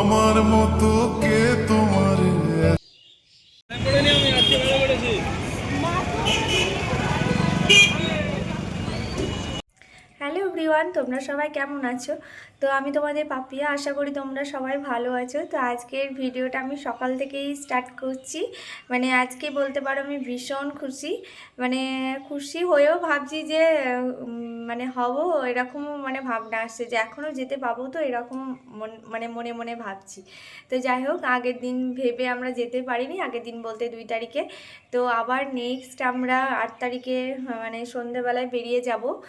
আমার মতো কে তোমরা সবাই কেমন আছো? তো আমি তোমাদের পাপিয়া, আশা করি তোমরা সবাই ভালো আছো। তো আজকের ভিডিওটা আমি সকাল থেকেই স্টার্ট করছি। মানে আজকে বলতে পারো আমি ভীষণ খুশি। মানে খুশি হয়েও ভাবছি যে মানে হব, এরকম মানে ভাবনা আসছে যে এখনও যেতে পাবো তো এরকম মন- মানে মনে ভাবছি। তো যাই হোক, আগের দিন ভেবে আমরা যেতে পারিনি। আগের দিন বলতে দুই তারিখে। তো আবার নেক্সট আমরা আট তারিখে মানে সন্ধেবেলায় বেরিয়ে যাব।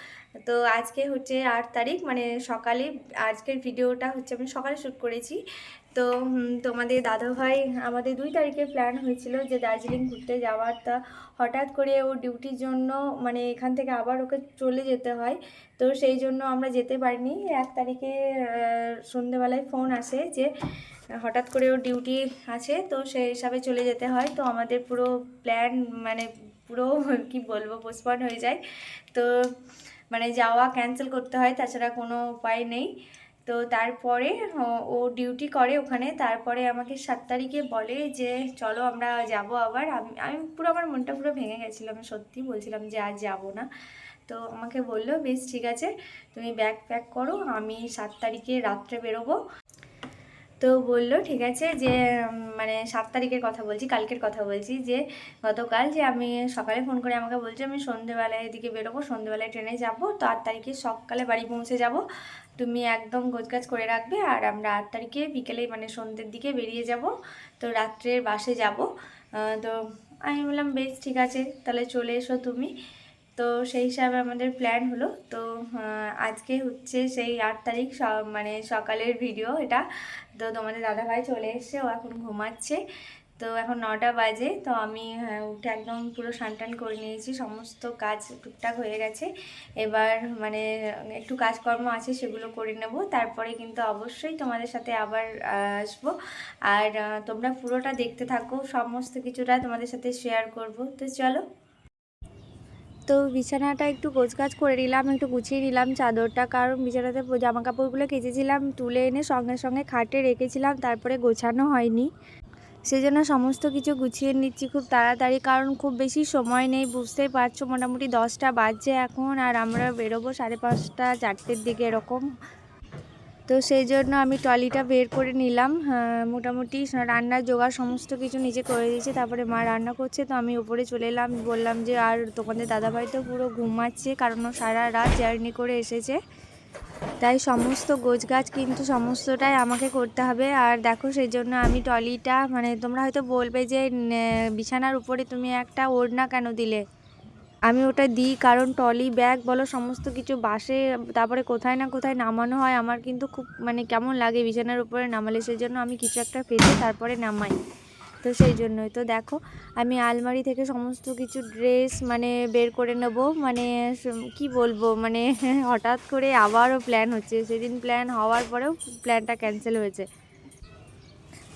তো আজকে হচ্ছে আট তারিখ মানে সকালে আজকের ভিডিওটা হচ্ছে আমি সকালে শ্যুট করেছি। তো তোমাদের দাদাভাই, আমাদের দুই তারিখে প্ল্যান হয়েছিল যে দার্জিলিং ঘুরতে যাওয়ার। তা হঠাৎ করে ও ডিউটির জন্য মানে এখান থেকে আবার ওকে চলে যেতে হয়। তো সেই জন্য আমরা যেতে পারিনি। এক তারিখে সন্ধেবেলায় ফোন আসে যে হঠাৎ করে ওর ডিউটি আছে, তো সেই হিসাবে চলে যেতে হয়। তো আমাদের পুরো প্ল্যান মানে পুরো, কি বলব পোস্টপন হয়ে যায়। তো মানে যাওয়া ক্যান্সেল করতে হয়, তাছাড়া কোনো উপায় নেই। তো তারপরে, ও- ডিউটি করে ওখানে, তারপরে আমাকে সাত তারিখে বলে যে, চলো আমরা যাব আবার। আমি আমি পুরো আমার মনটা পুরো ভেঙে গেছিল, আমি সত্যি বলছিলাম যে আজ যাব না। তো আমাকে বলল, বেশ ঠিক আছে, তুমি ব্যাগ প্যাক করো, আমি সাত তারিখে রাত্রে বেরোবো। তো বলল, ঠিক আছে যে মানে সাত তারিখের কথা বলছি, কালকের কথা বলছি যে, গতকাল যে আমি সকালে ফোন করে আমাকে বলছে, আমি সন্ধেবেলায় এদিকে বেরোবো, সন্ধেবেলায় ট্রেনে যাব, তো আট তারিখে সকালে বাড়ি পৌঁছে যাব। তুমি একদম গোছগাছ করে রাখবে আর আমরা আট তারিখে বিকেলে মানে সন্ধ্যের দিকে বেরিয়ে যাব। তো রাত্রের বাসে যাব। তো আমি বললাম, বেশ, ঠিক আছে, তাহলে চলে এসো তুমি। তো সেই হিসাবে আমাদের প্ল্যান হলো। তো আজকে হচ্ছে সেই আট তারিখ মানে সকালের ভিডিও এটা। তো তোমাদের দাদাভাই চলে এসছে, ও এখন ঘুমাচ্ছে। তো এখন নটা বাজে, তো আমি উঠে একদম পুরো সানটান করে নিয়েছি, সমস্ত কাজ টুকটাক হয়ে গেছে। এবার মানে একটু কাজকর্ম আছে সেগুলো করে নেব, তারপরে কিন্তু অবশ্যই তোমাদের সাথে আবার আসব। আর তোমরা পুরোটা দেখতে থাকো, সমস্ত কিছুটা তোমাদের সাথে শেয়ার করব। তো চলো। তো বিছানাটা একটু গোছগাছ করে নিলাম, একটু গুছিয়ে নিলাম চাদরটা, কারণ বিছানাতে জামা কাপড়গুলো কেচেছিলাম, তুলে এনে সঙ্গে সঙ্গে খাটে রেখেছিলাম, তারপরে গোছানো হয়নি। সেই জন্য সমস্ত কিছু গুছিয়ে নিচ্ছি খুব তাড়াতাড়ি, কারণ খুব বেশি সময় নেই, বুঝতেই পারছ, মোটামুটি দশটা বাজছে এখন, আর আমরা বেরোবো সাড়ে পাঁচটা, চারটের দিকে এরকম। তো সেই জন্য আমি ট্রলিটা বের করে নিলাম মোটামুটি রান্নার জোগাড় সমস্ত কিছু নিজে করে দিয়েছে, তারপরে মা রান্না করছে, তো আমি উপরে চলে এলাম, বললাম যে আর তোমাদের দাদাভাই তো পুরো ঘুমাচ্ছে, কারণ ও সারা রাত জার্নি করে এসেছে। তাই সমস্ত গোছ গাছ কিন্তু সমস্তটাই আমাকে করতে হবে, আর দেখো সেই জন্য আমি ট্রলিটা মানে তোমরা হয়তো বলবে যে বিছানার উপরে তুমি একটা ওড়না কেন দিলে? আমি ওটা দিই, কারণ টলি ব্যাগ বলো, সমস্ত কিছু বাসে, তারপরে কোথায় না কোথায় নামানো হয়, আমার কিন্তু খুব মানে কেমন লাগে বিছানার উপরে নামালে সেই জন্য আমি কিছু একটা পেতে তারপরে নামাই। তো সেই জন্যই। তো দেখো, আমি আলমারি থেকে সমস্ত কিছু ড্রেস মানে বের করে নেব মানে কি বলব মানে হঠাৎ করে আবারও প্ল্যান হচ্ছে। সেদিন প্ল্যান হওয়ার পরেও প্ল্যানটা ক্যান্সেল হয়েছে।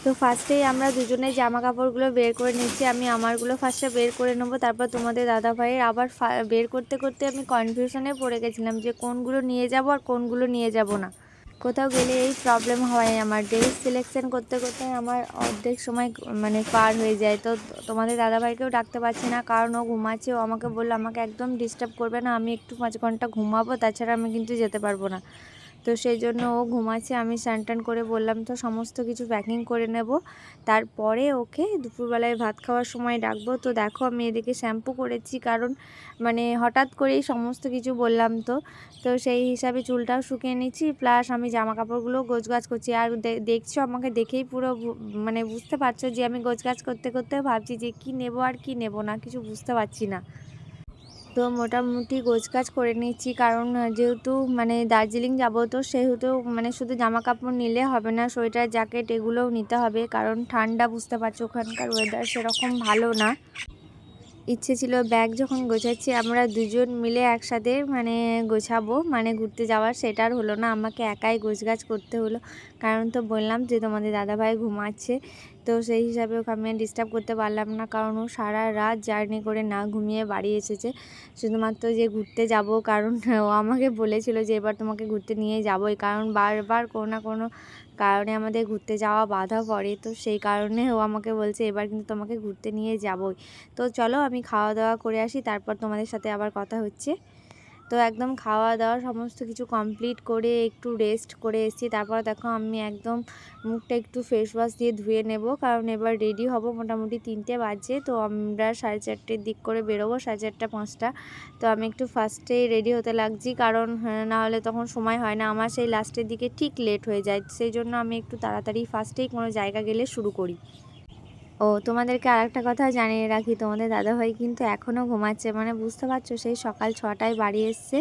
তো ফার্স্টেই আমরা দুজনে জামা কাপড়গুলো বের করে নিচ্ছি আমি আমারগুলো ফার্স্টে বের করে নেব, তারপর তোমাদের দাদা ভাইয়ের আবার বের করতে করতে আমি কনফিউশনে পড়ে গেছিলাম যে কোনগুলো নিয়ে যাব আর কোনগুলো নিয়ে যাব না। কোথাও গেলে এই প্রবলেম হয় আমার। ড্রেস সিলেকশন করতে করতে আমার অর্ধেক সময় মানে পার হয়ে যায়। তো তোমাদের দাদাভাইকেও ডাকতে পারছি না, কারণ ও ঘুমাচ্ছে। ও আমাকে বলল, আমাকে একদম ডিস্টার্ব করবে না, আমি একটু পাঁচ ঘণ্টা ঘুমাবো, তাছাড়া আমি কিন্তু যেতে পারব না। তো সেই জন্য ও ঘুমাচ্ছে। আমি স্নান করে বললাম, তো সমস্ত কিছু প্যাকিং করে নেব। তারপরে ওকে দুপুরবেলায় ভাত খাওয়ার সময় ডাকবো। তো দেখো, আমি এদিকে শ্যাম্পু করেছি কারণ মানে হঠাৎ করেই সমস্ত কিছু বললাম তো। তো সেই হিসাবে চুলটাও শুকিয়ে নিচ্ছি প্লাস আমি জামা কাপড়গুলো গোছগাছ করছি। আর দেখছ, আমাকে দেখেই পুরো মানে বুঝতে পারছ যে আমি গোছগাছ করতে করতে ভাবছি যে কি নেব আর কি নেব না, কিছু বুঝতে পারছি না। তো মোটামুটি গোছগাছ করে নিচ্ছি কারণ যেহেতু মানে দার্জিলিং যাব, তো সেহেতু মানে শুধু জামা কাপড় নিলে হবে না, সোয়েটার, জ্যাকেট এগুলোও নিতে হবে। কারণ ঠান্ডা, বুঝতে পারছ, ওখানকার ওয়েদার সেরকম ভালো না। ইচ্ছে ছিল ব্যাগ যখন গোছাচ্ছি, আমরা দুজন মিলে একসাথে মানে গোছাবো মানে ঘুরতে যাওয়ার। সেটা আর হলো না, আমাকে একাই গোছগাছ করতে হলো। কারণ তো বললাম যে তোমাদের দাদাভাই ঘুমাচ্ছে, তো সেই হিসাবে ওকে আমি ডিস্টার্ব করতে পারলাম না। কারণ ও সারা রাত জার্নি করে না ঘুমিয়ে বাড়ি এসেছে। শুধুমাত্র যে ঘুরতে যাব, কারণ ও আমাকে বলেছিল যে এবার তোমাকে ঘুরতে নিয়ে যাবোই। কারণ বারবার কোনো না কোনো কারণে আমাদের ঘুরতে যাওয়া বাধা পড়ে। তো সেই কারণে ও আমাকে বলছে, এবার কিন্তু তোমাকে ঘুরতে নিয়ে যাবোই। তো চলো আমি খাওয়া দাওয়া করে আসি, তারপর তোমাদের সাথে আবার কথা হচ্ছে। তো একদম খাওয়া দাওয়া সমস্ত কিছু কমপ্লিট করে একটু রেস্ট করে এসেছি। তারপর দেখো আমি একদম মুখটা একটু ফেস ওয়াশ দিয়ে ধুয়ে নেব কারণ এবার রেডি হব মোটামুটি তিনটে বাজে। তো আমরা সাড়ে চারটের দিক করে বেরোবো সাড়ে চারটা পাঁচটা। তো আমি একটু ফার্স্টেই রেডি হতে লাগছি কারণ হ্যাঁ, না হলে তখন সময় হয় না। আমার সেই লাস্টের দিকে ঠিক লেট হয়ে যায়। সেই জন্য আমি একটু তাড়াতাড়ি ফার্স্টেই কোনো জায়গা গেলে শুরু করি। ও, তোমাদেরকে আরেকটা কথা জানিয়ে রাখি, তোমাদের দাদাভাই কিন্তু এখনও ঘুমাচ্ছে মানে বুঝতে পারছ সেই সকাল ছটায় বাড়ি এসছে।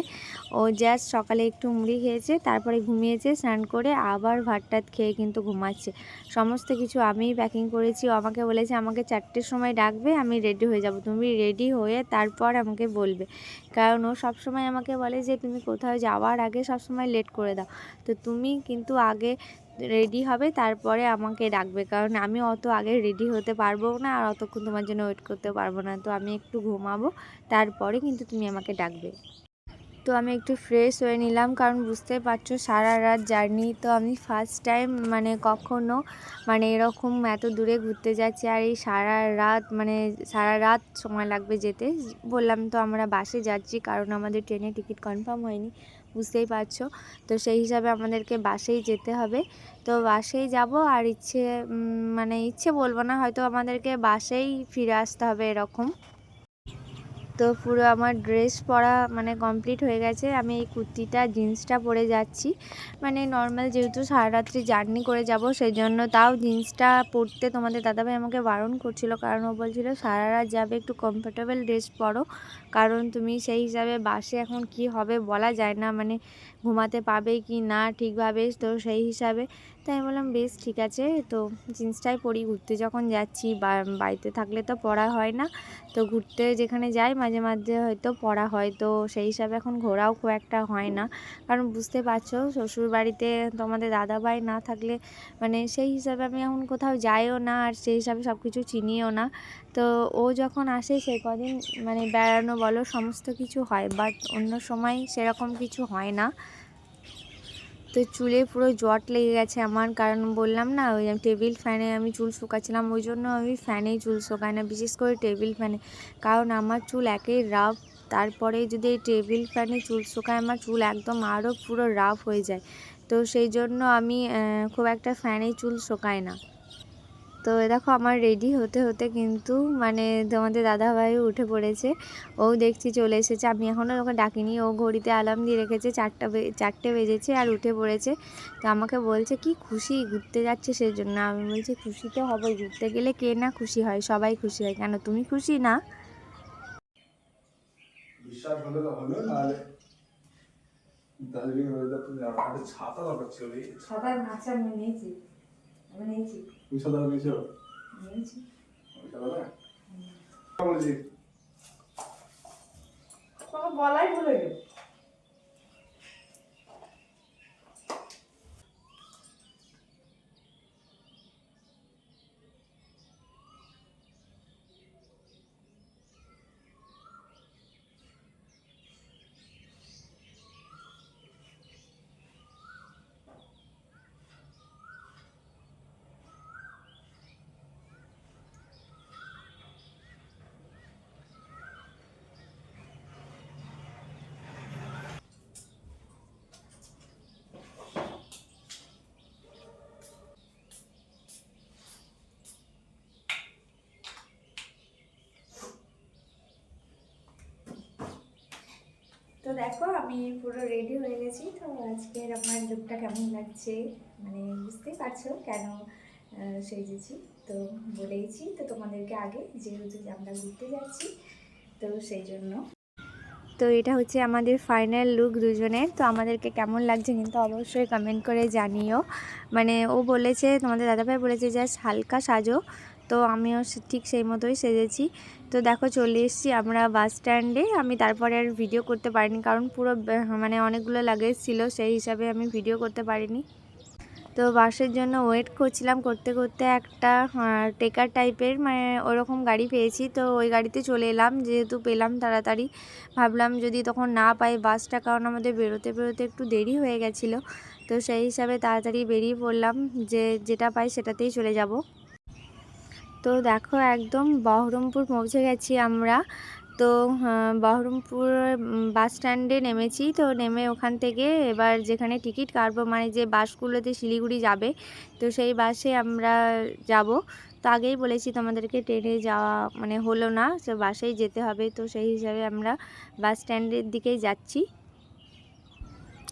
ও জাস্ট সকালে একটু মুড়ি খেয়েছে, তারপরে ঘুমিয়েছে, স্নান করে আবার ভাত টাত খেয়ে কিন্তু ঘুমাচ্ছে। সমস্ত কিছু আমিই প্যাকিং করেছি আমাকে বলেছে, আমাকে চারটের সময় ডাকবে, আমি রেডি হয়ে যাব। তুমি রেডি হয়ে তারপর আমাকে বলবে। কারণ ও সবসময় আমাকে বলে যে, তুমি কোথাও যাওয়ার আগে সবসময় লেট করে দাও। তো তুমি কিন্তু আগে রেডি হবে, তারপরে আমাকে ডাকবে। কারণ আমি অত আগে রেডি হতে পারব না আর অতক্ষণ তোমার জন্য ওয়েট করতে পারব না। তো আমি একটু ঘুমাবো, তারপরে কিন্তু তুমি আমাকে ডাকবে। তো আমি একটু ফ্রেশ হয়ে নিলাম, কারণ বুঝতেই পারছ সারা রাত জার্নি তো আমি ফার্স্ট টাইম মানে কখনো মানে এরকম এত দূরে ঘুরতে যাচ্ছি আর এই সারা রাত মানে সারা রাত সময় লাগবে যেতে। বললাম তো আমরা বাসে যাচ্ছি, কারণ আমাদের ট্রেনে টিকিট কনফার্ম হয়নি। বুঝতেই পারছ। তো সেই হিসাবে আমাদেরকে বাসেই যেতে হবে। তো বাসেই যাব আর ইচ্ছে মানে ইচ্ছে বলব না, হয়তো আমাদেরকে বাসেই ফিরে আসতে হবে এরকম। তো পুরো আমার ড্রেস পরা মানে কমপ্লিট হয়ে গেছে। আমি এই কুর্তিটা জিন্সটা পরে যাচ্ছি। মানে নর্মাল যেহেতু সারা রাত্রি জার্নি করে যাব সেই জন্য তাও জিন্সটা পরতে তোমাদের দাদাভাই আমাকে বারণ করছিল। কারণ ও বলছিল সারা রাত যাবে, একটু কমফোর্টেবল ড্রেস পরো। কারণ তুমি সেই হিসাবে বাসে এখন কি হবে বলা যায় না। মানে ঘুমাতে পাবে কি না ঠিকভাবে? তো সেই হিসাবে তাই বললাম, বেশ, ঠিক আছে। তো জিন্সটাই পরি, ঘুরতে যখন যাচ্ছি বাড়িতে থাকলে তো পড়া হয় না। তো ঘুরতে যেখানে যাই, মাঝে মাঝে হয়তো পড়া হয়। তো সেই হিসাবে এখন ঘোরাও খুব একটা হয় না। কারণ বুঝতে পারছ শ্বশুর বাড়িতে তোমাদের দাদা ভাই না থাকলে মানে সেই হিসাবে আমি এখন কোথাও যাইও না, আর সেই হিসাবে সব কিছু চিনিও না। তো ও যখন আসে, সে কদিন মানে বেড়ানো বলো, সমস্ত কিছু হয়, বাট অন্য সময় সেরকম কিছু হয় না। তো চুলে পুরো জট লেগে গেছে আমার। কারণ বললাম না, ওই টেবিল ফ্যানে আমি চুল শুকাচ্ছিলাম, ওই জন্য আমি ফ্যানেই চুল শুকাই না, বিশেষ করে টেবিল ফ্যানে। কারণ আমার চুল একেই রাফ তারপরে যদি এই টেবিল ফ্যানে চুল শুকায়, আমার চুল একদম আরও পুরো রাফ হয়ে যায়। তো সেই জন্য আমি খুব একটা ফ্যানেই চুল শুকাই না। তো এ দেখো আমার রেডি হতে হতে কিন্তু মানে তোমাদের দাদাভাই উঠে পড়েছে। ও দেখছি চলে এসেছে। আমি এখনও ওকে ডাকিনি। ও ঘড়িতে আলার্ম দিয়ে রেখেছে চারটা বে- চারটে বেজেছে আর উঠে পড়েছে। তো আমাকে বলছে কি খুশি? ঘুরতে যাচ্ছে সেই জন্য আমি বলছি খুশি তো হবেই। ঘুরতে গেলে কে না খুশি হয়? সবাই খুশি হয়। কেন? তুমি খুশি না? বিশ্বাস হলে হলো নাহলে দার্জিলিং ছাতা দরকার ছিল রে সবাই মাছ আমি নিয়েছি আমি নিয়েছি। তুমি ছাতা নিয়েছো? নিয়েছি। ছাতাটা বলছি। বলাই ভুলে গেল। দেখো, আমি পুরো রেডি হয়ে গেছি। তো আজকের আমার লুকটা কেমন লাগছে? মানে বুঝতেই পারছ কেন সেজেছি। তো বলেইছি তো তোমাদেরকে আগে, যেহেতু আমরা ঘুরতে যাচ্ছি, তো সেই জন্য। তো এটা হচ্ছে আমাদের ফাইনাল লুক দুজনের তো আমাদেরকে কেমন লাগছে কিন্তু অবশ্যই কমেন্ট করে জানিও। মানে ও বলেছে, তোমাদের দাদাভাই বলেছে, জাস্ট হালকা সাজো। তো আমিও ঠিক সেই মতোই সেজেছি। তো দেখো চলে এসেছি আমরা বাস স্ট্যান্ডে। আমি তারপরে আর ভিডিও করতে পারিনি কারণ পুরো মানে অনেকগুলো লাগেজ ছিল, সেই হিসাবে আমি ভিডিও করতে পারিনি। তো বাসের জন্য ওয়েট করছিলাম করতে করতে একটা টেকার টাইপের মানে ওরকম গাড়ি পেয়েছি। তো ওই গাড়িতে চলে এলাম, যেহেতু পেলাম তাড়াতাড়ি। ভাবলাম যদি তখন না পাই বাসটা, কারণ আমাদের বেরোতে বেরোতে একটু দেরি হয়ে গেছিল। তো সেই হিসাবে তাড়াতাড়ি বেরিয়ে পড়লাম যে যেটা পাই সেটাতেই চলে যাব। তো দেখো একদম বহরমপুর পৌঁছে গেছি আমরা। তো বহরমপুর বাস স্ট্যান্ডে নেমেছি। তো নেমে ওখান থেকে এবার যেখানে টিকিট কাটবো মানে যে বাসগুলোতে শিলিগুড়ি যাবে, তো সেই বাসে আমরা যাব। তো আগেই বলেছি তোমাদেরকে ট্রেনে যাওয়া মানে হলো না সে বাসেই যেতে হবে। তো সেই হিসাবে আমরা বাস স্ট্যান্ডের দিকেই যাচ্ছি।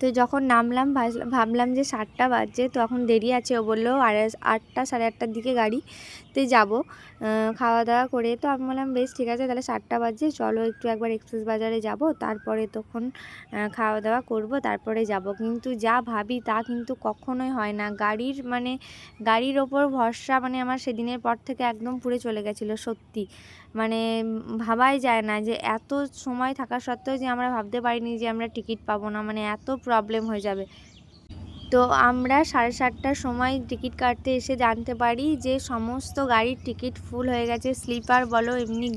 তো যখন নামলাম ভাবলাম- যে সাতটা বাজছে, তখন দেরি আছে। ও বলল আর আটটা, সাড়ে আটটার দিকে গাড়িতে যাব। খাওয়া দাওয়া করে তো আমি বললাম, বেশ, ঠিক আছে, তাহলে সাতটা বাজছে চলো একটু একবার এক্সপ্রেস বাজারে যাব। তারপরে তখন খাওয়া দাওয়া করব, তারপরে যাব। কিন্তু যা ভাবি তা কিন্তু কখনোই হয় না। গাড়ির মানে গাড়ির ওপর ভরসা মানে আমার সেদিনের পর থেকে একদম পুড়ে চলে গেছিল, সত্যি। মানে ভাবাই যায় না যে এত সময় থাকা সত্ত্বেও যে আমরা ভাবতে পারিনি যে আমরা টিকিট পাবো না। মানে এত প্রবলেম হয়ে যাবে। তো আমরা সাড়ে সাতটার সময় টিকিট কাটতে এসে জানতে পারি যে সমস্ত গাড়ির টিকিট ফুল হয়ে গেছে। স্লিপার বলো, এমনি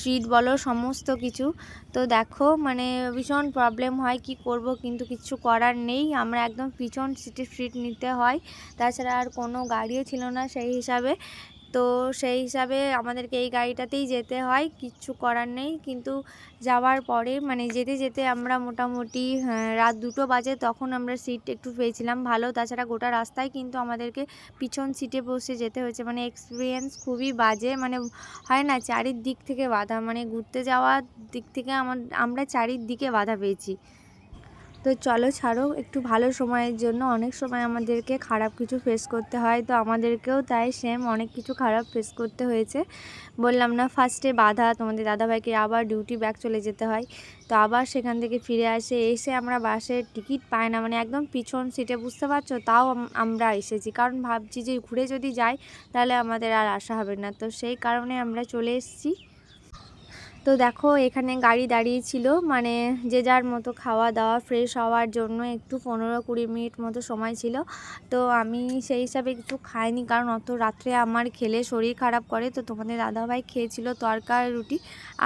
সিট বলো, সমস্ত কিছু। তো দেখো মানে ভীষণ প্রবলেম হয় কি করব, কিন্তু কিছু করার নেই। আমরা একদম পিছন সিটে সিট নিতে হয়। তাছাড়া আর কোনো গাড়িও ছিল না সেই হিসাবে। তো সেই হিসাবে আমাদেরকে এই গাড়িটাতেই যেতে হয়, কিচ্ছু করার নেই। কিন্তু যাওয়ার পরে মানে যেতে যেতে আমরা মোটামুটি রাত দুটো বাজে, তখন আমরা সিট একটু পেয়েছিলাম ভালো। তাছাড়া গোটা রাস্তায় কিন্তু আমাদেরকে পিছন সিটে বসে যেতে হয়েছে। মানে এক্সপিরিয়েন্স খুবই বাজে মানে হয় না, চারিদিক থেকে বাধা। মানে ঘুরতে যাওয়ার দিক থেকে আমার আমরা চারিদিকে বাধা পেয়েছি। তো চলো ছাড়ো, একটু ভালো সময়ের জন্য। অনেক সময় আমাদেরকে খারাপ কিছু ফেস করতে হয়, তো আমাদেরকেও তাই সেম অনেক কিছু খারাপ ফেস করতে হয়েছে। বললাম না ফার্স্টে বাধা, তোমাদের দাদাভাইকে আবার ডিউটি ব্যাক চলে যেতে হয়। তো আবার সেখান থেকে ফিরে আসে, এসে আমরা বাসের টিকিট পাই না মানে একদম পিছন সিটে বুঝতে পারছ? তাও আমরা এসেছি। কারণ ভাবছি যে ঘুরে যদি যাই, তাহলে আমাদের আর আসা হবে না। তো সেই কারণে আমরা চলে এসেছি। তো দেখো, এখানে গাড়ি দাঁড়িয়ে ছিল। মানে যে যার মতো খাওয়া দাওয়া ফ্রেশ হওয়ার জন্য একটু পনেরো কুড়ি মিনিট মতো সময় ছিল। তো আমি সেই হিসাবে কিছু খাইনি, কারণ অত রাত্রে আমার খেলে শরীর খারাপ করে। তো তোমাদের দাদাভাই খেয়েছিল তরকার, রুটি।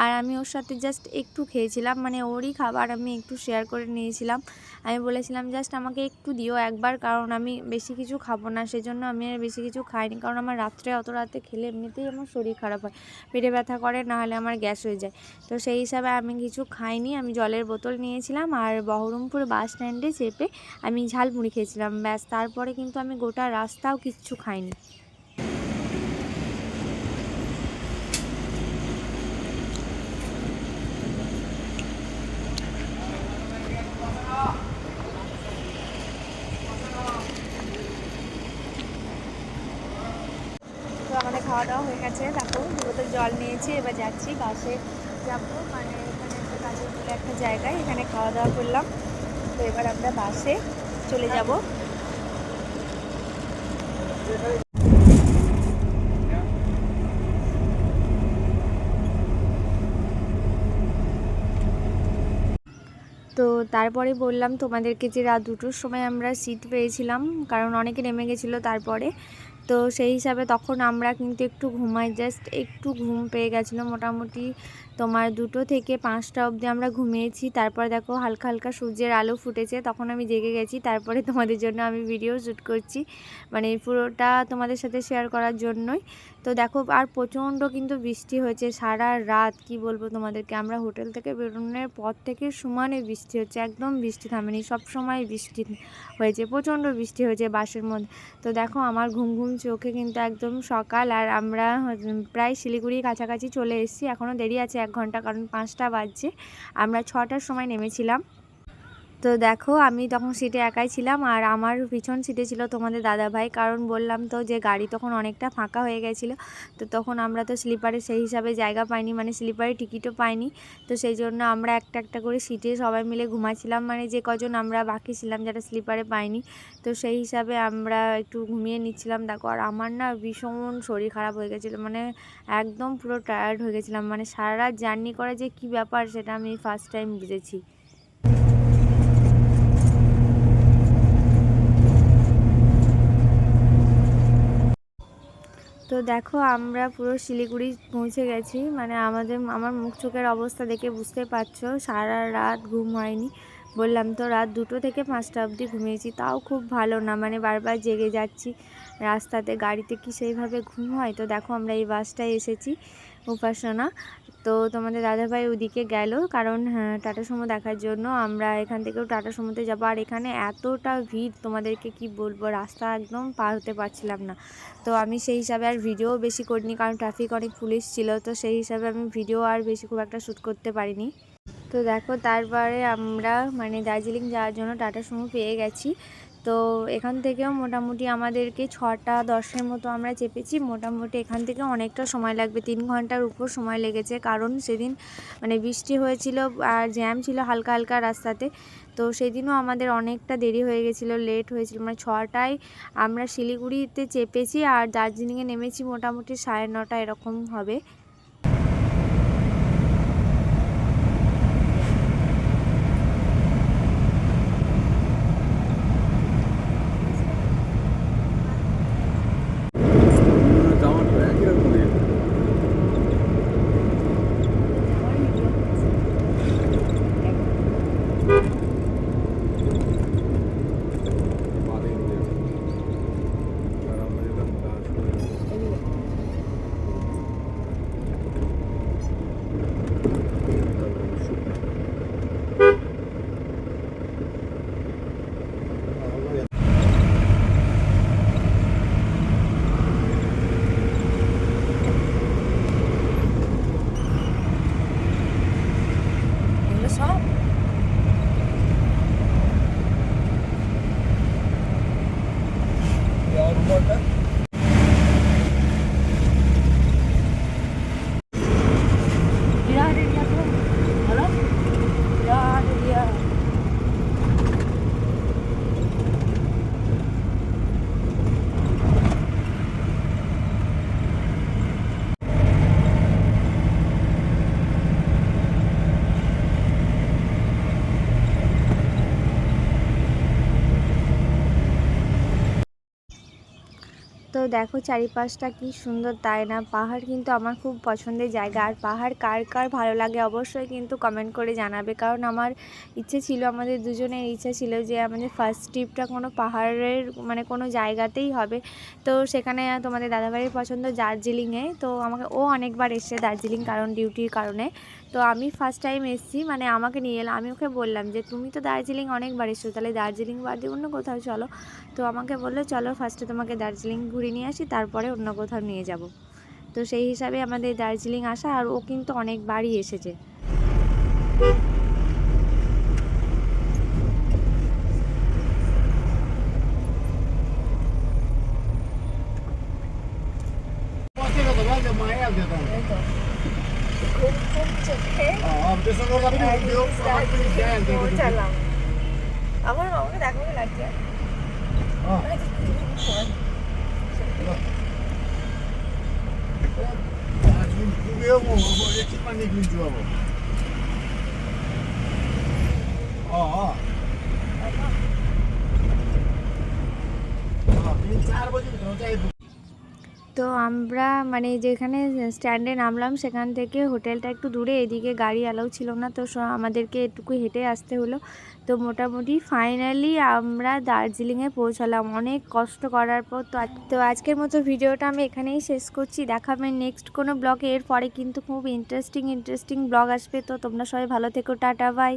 আর আমি ওর সাথে জাস্ট একটু খেয়েছিলাম। মানে ওরই খাবার আমি একটু শেয়ার করে নিয়েছিলাম। আমি বলেছিলাম জাস্ট আমাকে একটু দিও একবার, কারণ আমি বেশি কিছু খাব না। সেজন্য আমি আর বেশি কিছু খাইনি, কারণ আমার রাত্রে, অত রাতে খেলে এমনিতেই আমার শরীর খারাপ হয়। পেটে ব্যথা করে, না হলে আমার গ্যাস হয়ে যায়। তো সেই হিসাবে আমি কিছু খাইনি, আমি জলের বোতল নিয়েছিলাম আর বহরমপুর বাস স্ট্যান্ডে চেপে আমি ঝালমুড়ি খেয়েছিলাম। ব্যাস, তারপরে কিন্তু আমি গোটা রাস্তাও কিচ্ছু খাইনি। আমাদের খাওয়া দাওয়া হয়ে গেছে। দেখো দু বোতল জল নিয়েছি, এবার যাচ্ছি বাসে যাব। মানে এখানে একটা কাজের বলে একটা জায়গায় এখানে খাওয়া দাওয়া করলাম। তো এবার আমরা বাসে চলে যাব। তো তারপরে বললাম তোমাদেরকে যে রাত দুটোর সময় আমরা সিট পেয়েছিলাম, কারণ অনেকে নেমে গেছিল তারপরে। তো সেই হিসাবে তখন আমরা কিন্তু একটু ঘুমাই জাস্ট একটু ঘুম পেয়ে গেছিল মোটামুটি তোমার দুটো থেকে পাঁচটা অবধি আমরা ঘুমিয়েছি। তারপর দেখো হালকা হালকা সূর্যের আলো ফুটেছে, তখন আমি জেগে গেছি। তারপরে তোমাদের জন্য আমি ভিডিও শ্যুট করছি। মানে পুরোটা তোমাদের সাথে শেয়ার করার জন্যই। তো দেখো, আর প্রচণ্ড কিন্তু বৃষ্টি হয়েছে সারা রাত, কি বলব তোমাদেরকে? আমরা হোটেল থেকে বেরোনোর পর থেকে সমানে বৃষ্টি হচ্ছে, একদম বৃষ্টি থামেনি, সব সময় বৃষ্টি হয়েছে, প্রচণ্ড বৃষ্টি হয়েছে বাসের মধ্যে। তো দেখো, আমার ঘুম ঘুম চোখে কিন্তু একদম সকাল, আর আমরা প্রায় শিলিগুড়ির কাছাকাছি চলে এসেছি, এখনও দেরি আছে এক ঘণ্টা, কারণ পাঁচটা বাজছে। আমরা ছটার সময় নেমেছিলাম। তো দেখো, আমি তখন সিটে একাই ছিলাম আর আমার পিছন সিটে ছিল তোমাদের দাদা ভাই কারণ বললাম তো যে গাড়ি তখন অনেকটা ফাঁকা হয়ে গেছিল, তো তখন আমরা তো স্লিপারে সেই হিসাবে জায়গা পাইনি মানে স্লিপারে টিকিটও পাইনি। তো সেই জন্য আমরা একটা একটা করে সিটে সবাই মিলে ঘুমাচ্ছিলাম মানে যে কজন আমরা বাকি ছিলাম যারা স্লিপারে পাইনি, তো সেই হিসাবে আমরা একটু ঘুমিয়ে নিচ্ছিলাম। দেখো, আর আমার না ভীষণ শরীর খারাপ হয়ে গেছিল মানে একদম পুরো টায়ার্ড হয়ে গেছিলাম মানে সারা রাত জার্নি করা যে কী ব্যাপার সেটা আমি ফার্স্ট টাইম বুঝেছি। দেখো, আমরা পুরো শিলিগুড়ি পৌঁছে গেছি। মানে আমাদের, আমার মুখ চোখের অবস্থা দেখে বুঝতে পারছ, সারা রাত ঘুম হয়নি। বললাম, তো রাত দুটো থেকে পাঁচটা অবধি ঘুমিয়েছি, তাও খুব ভালো না। মানে বারবার জেগে যাচ্ছি রাস্তাতে, গাড়িতে কি সেইভাবে ঘুম হয়? তো দেখো, আমরা এই বাসটায় এসেছি, উপাসনা। তো তোমাদের দাদাভাই ওদিকে গেল। কারণ হ্যাঁ, টাটা সুমো দেখার জন্য আমরা এখান থেকেও টাটা সুমোতে যাব। আর এখানে এতটা ভিড় তোমাদেরকে কি বলব রাস্তা একদম পার হতে পারছিলাম না। তো আমি সেই হিসাবে আর ভিডিও বেশি করিনি কারণ ট্রাফিক অনেক পুলিশ ছিল। তো সেই হিসাবে আমি ভিডিও আর বেশি খুব একটা শ্যুট করতে পারিনি। তো দেখো তারপরে আমরা মানে দার্জিলিং যাওয়ার জন্য টাটা সুমো পেয়ে গেছি। তো এখান থেকেও মোটামুটি আমাদেরকে ছটা, দশের মতো আমরা চেপেছি। মোটামুটি এখান থেকে অনেকটা সময় লাগবে, তিন ঘণ্টার উপর সময় লেগেছে। কারণ সেদিন মানে বৃষ্টি হয়েছিল আর জ্যাম ছিল হালকা হালকা রাস্তাতে। তো সেদিনও আমাদের অনেকটা দেরি হয়ে গেছিল, লেট হয়েছিল। মানে ছটায় আমরা শিলিগুড়িতে চেপেছি আর দার্জিলিংয়ে নেমেছি মোটামুটি সাড়ে নটা এরকম হবে। তো দেখো চারিপাশটা কি সুন্দর তাই না? পাহাড় কিন্তু আমার খুব পছন্দের জায়গা। আর পাহাড় কার কার ভালো লাগে অবশ্যই কিন্তু কমেন্ট করে জানাবে। কারণ আমার ইচ্ছে ছিল, আমাদের দুজনের ইচ্ছে ছিল যে আমাদের ফার্স্ট ট্রিপটা কোনো পাহাড়ের মানে কোনো জায়গাতেই হবে। তো সেখানে তোমাদের দাদাভাইয়ের পছন্দ দার্জিলিংয়ে। তো আমাকে, ও অনেকবার এসছে দার্জিলিং কারণ ডিউটির কারণে। তো আমি ফার্স্ট টাইম এসেছি মানে আমাকে নিয়ে এলাম। আমি ওকে বললাম যে, তুমি তো দার্জিলিং অনেকবার এসছো, তাহলে দার্জিলিং বাদে অন্য কোথাও চলো। তো আমাকে বলল, চলো ফার্স্টে তোমাকে দার্জিলিং ঘুরে নিয়ে আসি, তারপরে অন্য কোথাও নিয়ে যাব। তো সেই হিসাবে আমাদের দার্জিলিং আসা, আর ও কিন্তু অনেকবারই এসেছে। ya bu? Bu ekipman ne gücü bu? Aa. Aa, benim çağır bacım, ne olacak bu? তো আমরা মানে যেখানে স্ট্যান্ডে নামলাম সেখান থেকে হোটেলটা একটু দূরে, এদিকে গাড়ি অ্যালাউ ছিল না তো আমাদেরকে একটু হেঁটে আসতে হলো। তো মোটামুটি ফাইনালি আমরা দার্জিলিংয়ে পৌঁছালাম। অনেক কষ্ট করার পর তো তো আজকের মতো ভিডিওটা আমি এখানেই শেষ করছি। দেখাবে নেক্সট কোনো ব্লগে এর পরে কিন্তু খুব ইন্টারেস্টিং ইন্টারেস্টিং ব্লগ আসবে। তো তোমরা সবাই ভালো থেকো। Tata bye